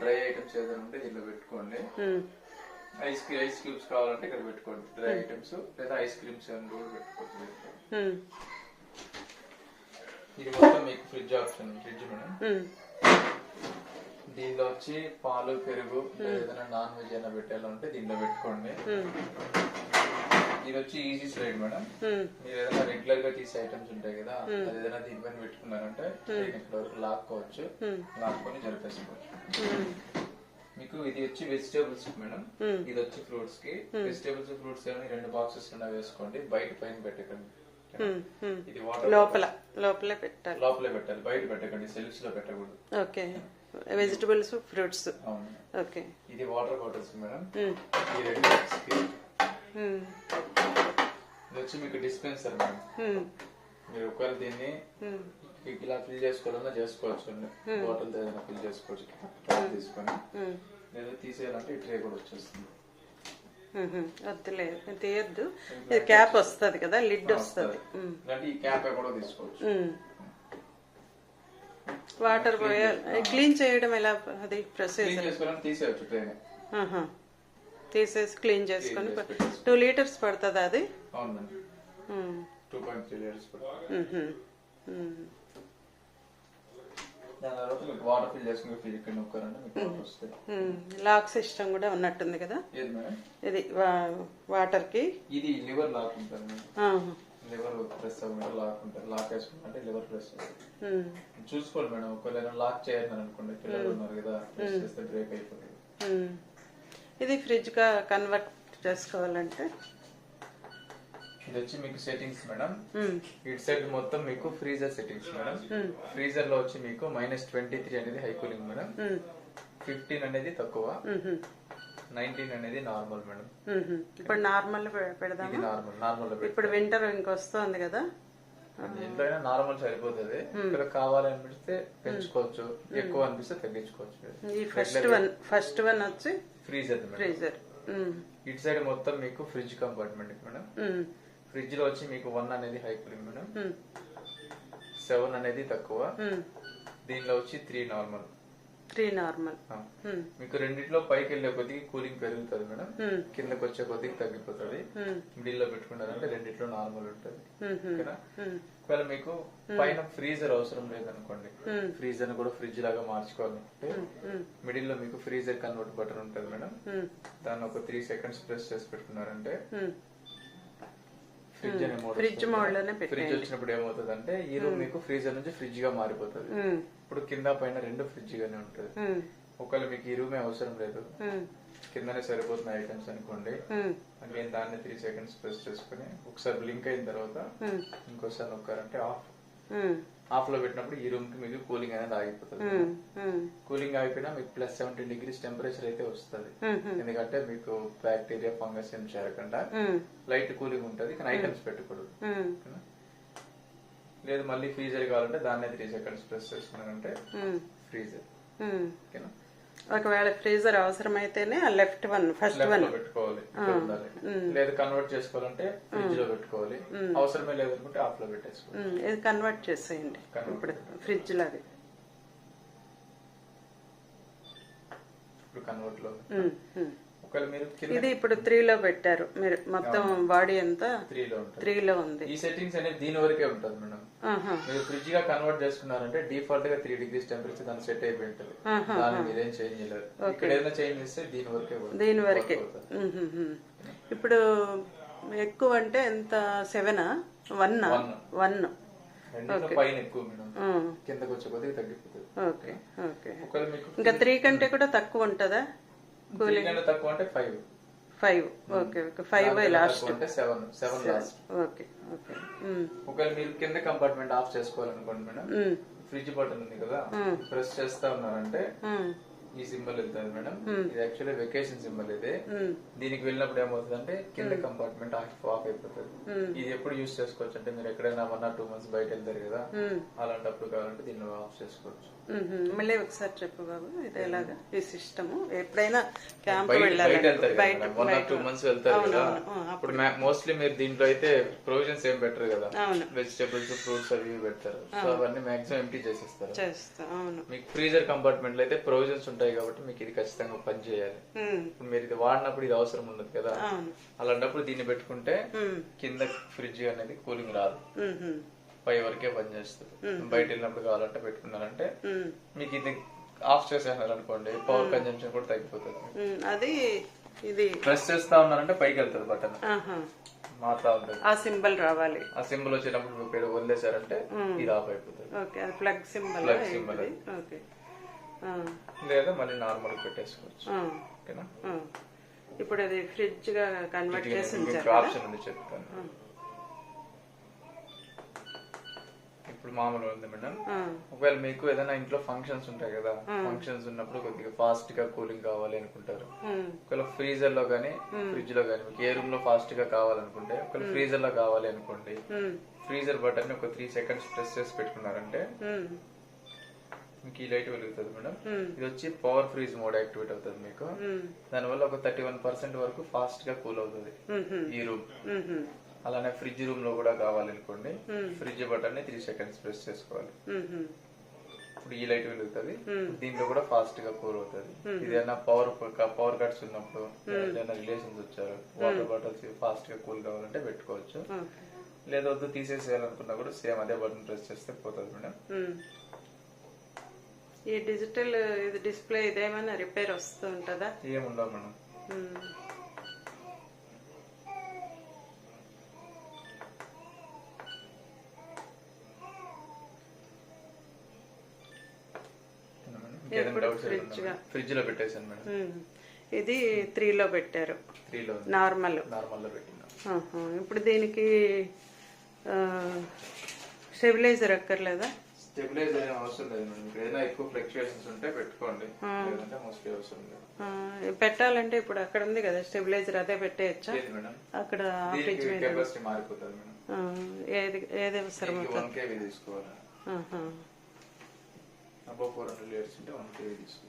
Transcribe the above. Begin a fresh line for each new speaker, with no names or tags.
Dry items ఏదైనా ఉంటే దీనిలో పెట్టుకోండి. ఐస్ క్రీ ఐస్ క్యూబ్స్ కావాలంటే ఇక్కడ పెట్టుకోండి. డ్రై ఐటమ్స్ లేదా ఐస్ క్రీమ్స్ ఏమైనా కూడా పెట్టుకోవచ్చు దీంట్లో.
ఉమ్,
ఇది మొత్తం మీకు ఫ్రిడ్జ్ ఆప్షన్ ఫ్రిడ్జ్ మేడం. దీనిలో వచ్చి పాలు పెరుగు ఏదైనా నాన్ వెజ్ అయినా పెట్టాలంటే దీనిలో పెట్టుకోండి. ఇది వచ్చి ఈజీ స్లైడ్ మేడం మీరు ఏదైనా రెగ్యులర్గా తీసే ఐటమ్స్ ఉంటాయి కదా అది ఏదైనా దీనిపైన పెట్టుకున్నారంటే ఇక్కడ వరకు లాక్కోవచ్చు.
Hmm.
లాక్కొని జరిపేసుకోవచ్చు. మీకు ఇది వచ్చి వెజిటేబుల్స్ మేడం
Hmm.
ఇది వచ్చి ఫ్రూట్స్కి. వెజిటేబుల్స్ ఫ్రూట్స్ ఏమైనా రెండు బాక్సెస్ కింద వేసుకోండి. బయట పైన పెట్టకండి. ఇది వాటర్
లోపల లోపలే పెట్టాలి.
లోపలే పెట్టాలి. బయట పెట్టకండి. సెల్ఫ్స్లో పెట్టకూడదు.
ఓకే. Vegetables fruits okay.
ఇది వాటర్ బాటిల్స్ మేడం ఈ రెండు వచ్చి మీకు డిస్పెన్సర్ మేడం
ఉమ్,
మీరు ఒకవేళ దీన్ని
ఉమ్,
ఇలా ఫిల్ చేసుకోవాలన్నా చేసుకోవచ్చు అండి. బాటిల్ ఏదైనా ఫిల్ చేసుకోవచ్చు తీసుకొని. లేదా తీసేయాలంటే ఈ ట్రే కూడా వచ్చేస్తుంది.
వద్దులే తీయద్దు. ఇది క్యాప్ వస్తుంది కదా లిడ్ వస్తుంది.
ఈ క్యాప్ కూడా తీసుకోవచ్చు.
వాటర్ క్లీన్ చేయడం ఎలా అది ప్రొసీజర్
తీసేయచ్చు ట్రైన్.
తీసేసి క్లీన్ చేసుకొని టూ లీటర్స్ పడుతుందా అది?
Water water.
లాక్ సిస్టమ్ కూడా ఉన్నట్టుంది కదా? ఇది వా- వాటర్కి.
ఇది లివర్ లాక్ ఉంటుంది. లివర్ ప్రెస్ లాక్ ఉంటుంది. లాక్ వేసుకుంటే లివర్ ప్రెస్ మేడం. ఒకవేళ లాక్ చేయాలని అనుకోండి పిల్లలు ఉన్నారు కదా ప్రెస్ చేస్తే బ్రేక్ అయిపోతుంది.
ఇది ఫ్రిడ్జ్గా కన్వర్ట్ చేసుకోవాలంటే.
ఇది వచ్చి మీకు సెట్టింగ్స్ మేడం. ఇటు సైడ్ మొత్తం మీకు ఫ్రీజర్ సెట్టింగ్స్ మేడం. ఫ్రీజర్లో వచ్చి మీకు మైనస్ ట్వంటీ త్రీ అనేది హై కూలింగ్ మేడం. ఫిఫ్టీన్ అనేది తక్కువ. నైన్టీన్ అనేది నార్మల్ మేడం.
ఇప్పుడు నార్మల్ పె-
ఇది
పెడదామా
నార్మల్ నార్మల్
ఇప్పుడు వింటర్ ఇంకొస్తుంది కదా.
ఇంట్లో అయినా నార్మల్ సరిపోతుంది. ఇక్కడ కావాలనిపిస్తే పెంచుకోవచ్చు. ఎక్కువ అనిపిస్తే తగ్గించుకోవచ్చు.
ఈ ఫస్ట్ వన్ ఫస్ట్ వన్ వచ్చి
ఫ్రీజర్
ఫ్రీజర్ ఉమ్,
ఇటు సైడ్ మొత్తం మీకు ఫ్రిడ్జ్ కంపార్ట్మెంట్ మేడం. ఫ్రిడ్జ్లో వచ్చి మీకు వన్ అనేది హై కూలింగ్ మేడం. సెవెన్ అనేది తక్కువ. దీనిలో వచ్చి three normal
three normal um,
మీకు రెండిట్లో పైకి వెళ్ళే కొద్దిగా కూలింగ్ పెరుగుతుంది మేడం.
ఉమ్,
కిందకి వచ్చే కొద్దిగా తగ్గిపోతుంది.
ఉమ్,
మిడిల్లో పెట్టుకున్నారంటే రెండిట్లో నార్మల్ ఉంటుంది. ఒకవేళ మీకు పైన ఫ్రీజర్ అవసరం లేదనుకోండి. ఫ్రీజర్ కూడా ఫ్రిడ్జ్ లాగా మార్చుకోవాలంటే
ఉమ్,
మిడిల్లో మీకు ఫ్రీజర్ కన్వర్ట్ బటన్ ఉంటుంది మేడం. దాన్ని ఒక త్రీ సెకండ్స్ ప్రెస్ చేసి పెట్టుకున్నారంటే. ఫ్రిడ్జ్ అనే మోడ్
ఫ్రిడ్జ్ మోడ్లోనే
ఫ్రిడ్జ్ వచ్చినప్పుడు ఏమవుతుంది అంటే ఈ రూమ్ మీకు ఫ్రీజర్ నుంచి ఫ్రిడ్జ్గా మారిపోతుంది.
ఉమ్,
ఇప్పుడు కింద పైన రెండు ఫ్రిడ్జ్ గానే ఉంటుంది.
ఉమ్,
ఒకవేళ మీకు ఈ రూమే అవసరం లేదు. కిందనే సరిపోతున్న ఐటమ్స్ అనుకోండి. అగైన్ దాన్ని త్రీ సెకండ్స్ ప్రెస్ చేసుకుని ఒకసారి బ్లింక్ అయిన తర్వాత ఇంకోసారి నొక్కారంటే ఆఫ్ ఆఫ్లో పెట్టినప్పుడు ఈ రూమ్కి మీకు కూలింగ్ అనేది ఆగిపోతుంది. కూలింగ్ ఆగిపోయినా మీకు ప్లస్ సెవెంటీన్ డిగ్రీస్ టెంపరేచర్ అయితే వస్తుంది. ఎందుకంటే మీకు బ్యాక్టీరియా ఫంగస్ ఏం చేరకుండా లైట్ కూలింగ్ ఉంటుంది కానీ ఐటమ్స్ పెట్టకూడదు? లేదు మళ్ళీ ఫ్రీజర్ కావాలంటే దాన్నే త్రీ సెకండ్స్ ప్రెస్ చేసుకున్నారంటే
ఉమ్,
ఫ్రీజర్. ఓకేనా?
ఒకవేళ ఫ్రీజర్ అవసరమైతేనే ఆ లెఫ్ట్ వన్ ఫస్ట్ వన్.
పెట్టుకోవాలి లేదు కన్వర్ట్ చేసుకోవాలంటే ఫ్రిడ్జ్లో పెట్టుకోవాలి. అవసరమే లేదనుకుంటే ఆఫ్లో పెట్టేసుకోవాలి
ఇది కన్వర్ట్ చేసేయండి. ఇప్పుడు ఫ్రిడ్జ్ లాది
ఇప్పుడు
కన్వర్ట్లో.
ఒకవేళ మీరు కింద
ఇది ఇప్పుడు త్రీలో పెట్టారు. మీరు మొత్తం బాడీ అంతా
త్రీ లో ఉంటుంది.
త్రీలో ఉంది.
ఈ సెట్టింగ్స్ అనేది దీని వరకే ఉంటుంది మేడం.
ఆహా,
మీరు ఫ్రిడ్జ్గా కన్వర్ట్ చేసుకున్నారంటే డిఫాల్ట్గా త్రీ డిగ్రీస్ టెంపరేచర్ దాన్ని సెట్ అయిపోయి ఉంటుంది. దాన్ని మీరేం చేంజ్ చేయలేరు ఇక్కడ ఏదైనా చేంజ్ చేస్తే దీని వరకే
దీని వరకే.
work అవుతుంది.
ఇప్పుడు ఎక్కువ అంటే ఎంత? సెవెనా వన్. వన్
రెండిట్లో పైన ఎక్కువ మేడం. కిందకి వచ్చే కొద్దిగా తగ్గిపోతుంది.
ఓకే. ఓకే.
ఒకవేళ మీకు
ఇంకా త్రీ కంటే కూడా తక్కువ ఉంటుందా?
కన్నా తక్కువ అంటే five
five okay okay five last
అంటే seven seven last
okay okay
ఒకవేళ మీరు కింద కంపార్ట్మెంట్ ఆఫ్ చేసుకోవాలనుకోండి మేడం ఫ్రిడ్జ్ బటన్ ఉంది కదా ప్రెస్ చేస్తా ఉన్నారంటే
ఉమ్,
ఈ సింబల్ వెళ్తుంది మేడం. ఇది యాక్చువల్లీ వెకేషన్ సింబల్ ఇది. దీనికి వెళ్ళినప్పుడు ఏమవుతుంది అంటే కింద కంపార్ట్మెంట్ ఆఫ్ ఆఫ్ అయిపోతుంది. ఇది ఎప్పుడు యూస్ చేసుకోవచ్చు అంటే మీరు ఎక్కడైనా వన్ ఆర్ టూ మంత్స్ బయట వెళ్తారు కదా. అలాంటప్పుడు కావాలంటే దీన్ని ఆఫ్ చేసుకోవచ్చు.
మళ్ళీ ఒకసారి చెప్పు బాబు ఇది ఎలాగా? ఈ సిస్టము. ఎప్పుడైనా క్యాంప్
ఇప్పుడు మోస్ట్లీ మీరు దీంట్లో అయితే ప్రొవిజన్స్ ఏం పెట్టరు కదా. వెజిటేబుల్స్ ఫ్రూట్స్ అవి పెడతారు. సో అవన్నీ మాక్సిమం ఎంటీ చేసేస్తారు.
చేస్తా అవును.
మీకు ఫ్రీజర్ కంపార్ట్మెంట్లో అయితే ప్రొవిజన్స్ ఉంటాయి కాబట్టి మీకు ఇది ఖచ్చితంగా పని చేయాలి. ఇప్పుడు మీరు ఇది వాడినప్పుడు ఇది అవసరం ఉండదు కదా. అలాంటప్పుడు దీన్ని పెట్టుకుంటే. కింద ఫ్రిడ్జ్ అనేది కూలింగ్ రాదు. పై వరకే పని చేస్తుంది బయట వెళ్ళినప్పుడు కావాలంటే పెట్టుకున్నారంటే. మీకు ఇది ఆఫ్ చేసేసినారు అనుకోండి పవర్ కన్జంప్షన్ కూడా తగ్గిపోతుంది.
అది ఇది
ప్రెస్ చేస్తా ఉన్నారంటే పైకి వెళ్తుంది బటన్. ఉంటుంది
ఆ సింబల్ రావాలి.
ఆ సింబల్ వచ్చినప్పుడు మీరు ఇక్కడ వదిలేశారంటే ఇది ఆఫ్ అయిపోతుంది.
ఓకే అది plug symbol
Plug symbol.
Okay.
లేదా మళ్ళీ నార్మల్ పెట్టేసుకోవచ్చు ఓకేనా.
ఇప్పుడు అది ఫ్రిడ్జ్గా కన్వర్ట్ చేసి
ఆప్షన్ ఉంది చెప్తాను. ఇప్పుడు మామూలుగా ఉంది మేడం ఒకవేళ మీకు ఏదైనా ఇంట్లో ఫంక్షన్స్ ఉంటాయి కదా ఫంక్షన్స్ ఉన్నప్పుడు కొద్దిగా ఫాస్ట్గా కూలింగ్ కావాలి అనుకుంటారు. ఒకవేళ ఫ్రీజర్లో గానీ ఫ్రిడ్జ్లో గానీ మీకు ఏ రూమ్లో ఫాస్ట్గా కావాలనుకుంటే ఒకవేళ ఫ్రీజర్లో కావాలి అనుకోండి. ఫ్రీజర్ బటన్ ఒక త్రీ సెకండ్స్ ప్రెస్ చేసి పెట్టుకున్నారంటే. మీకు ఈ లైట్ వెలుగుతుంది మేడం. ఇది వచ్చి పవర్ ఫ్రీజ్ మోడ్ యాక్టివేట్ అవుతుంది మీకు. దానివల్ల ఒక థర్టీ వన్ పర్సెంట్ వరకు ఫాస్ట్గా కూల్ అవుతుంది. ఈ రూమ్. అలానే ఫ్రిడ్జ్ రూమ్లో కూడా కావాలనుకోండి ఫ్రిడ్జ్ బటన్ని త్రీ సెకండ్స్ ప్రెస్ చేసుకోవాలి. ఇప్పుడు ఈ లైట్ వెలుగుతుంది దీంట్లో కూడా ఫాస్ట్గా కూల్ అవుతుంది. ఇదేనా పవర్ పవర్ కట్స్ ఉన్నప్పుడు ఏదైనా రిలేషన్స్ వచ్చారు వాటర్ బాటిల్స్ ఫాస్ట్గా కూల్ కావాలంటే పెట్టుకోవచ్చు. లేదా వద్దు తీసేసేయాలనుకున్నా కూడా సేమ్ అదే బటన్ ప్రెస్ చేస్తే పోతుంది మేడం.
ఈ డిజిటల్ ఇది డిస్ప్లే ఇదేమైనా రిపేర్ వస్తూ ఉంటుందా?
ఏముండవు మేడం. ఫ్రిడ్జ్లో పెట్టేశాను మేడం.
ఇది త్రీలో పెట్టారు. నార్మల్
నార్మల్లో పెట్టినా
ఆహా. ఇప్పుడు దీనికి స్టెబిలైజర్ అక్కర్లేదా?
స్టెబిలైజర్ ఏం అవసరం లేదు మేడం. ఇక్కడ ఏదైనా ఎక్కువ ఫ్లక్చుయేషన్స్ ఉంటే పెట్టుకోండి. లేదంటే మోస్ట్లీ అవసరం లేదు.
పెట్టాలంటే ఇప్పుడు అక్కడ ఉంది కదా స్టెబిలైజర్ అదే పెట్టేయచ్చా? అక్కడ
కెపాసిటీ మారిపోతుంది మేడం.
ఏది ఏది అవసరం
వన్ కేవీ తీసుకోవాలి. అబౌవ్ ఫోర్ హండ్రెడ్ లీటర్స్ ఉంటే వన్ కేజీ
తీసుకో